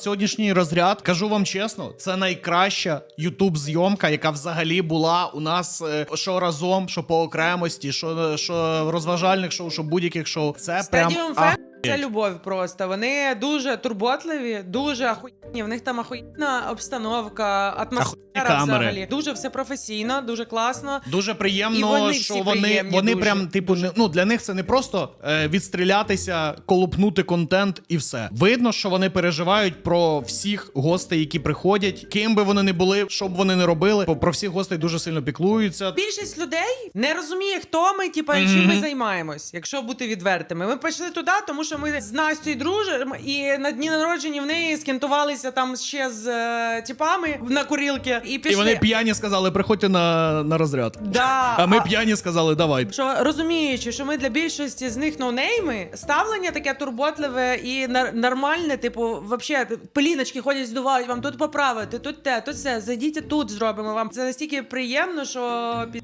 Сьогоднішній розряд, кажу вам чесно, це найкраща ютуб зйомка, яка взагалі була у нас е, що разом, що по окремості, що, що розважальних шоу, що будь-яких шоу. Це прям ах... Фест це любов просто. Вони дуже турботливі, дуже ахуєнні. В них там ахуєнна обстановка, атмосфера Ахуєнні камери. взагалі. Дуже все професійно, дуже класно. Дуже І приємно, вони що вони, приємні вони дуже, прям, типу, не, ну для них це не просто е, відстрілятися, колупнути контент і все. Видно, що вони переживають про всіх гостей, які приходять, ким би вони не були, що б вони не робили. Про- Про всіх гостей дуже сильно піклуються. Більшість людей не розуміє, хто ми, типа, і чим ми займаємось, якщо бути відвертими. Ми пішли туди, тому що ми з Настю дружимо, і на дні народження в неї скентувалися там ще з е, типами на курілки. І пішли. І вони п'яні сказали, приходьте на, на розряд. Да, А ми п'яні сказали, давай. Що розуміючи, що ми для більшості з них ноунейми, ставлення таке турботливе і нар- нормальне, типу, вообще пиліночки ходять, здувають вам тут поправити, тут те, тут все. Зайдіть тут, зробимо вам. Це настільки приємно, що пі...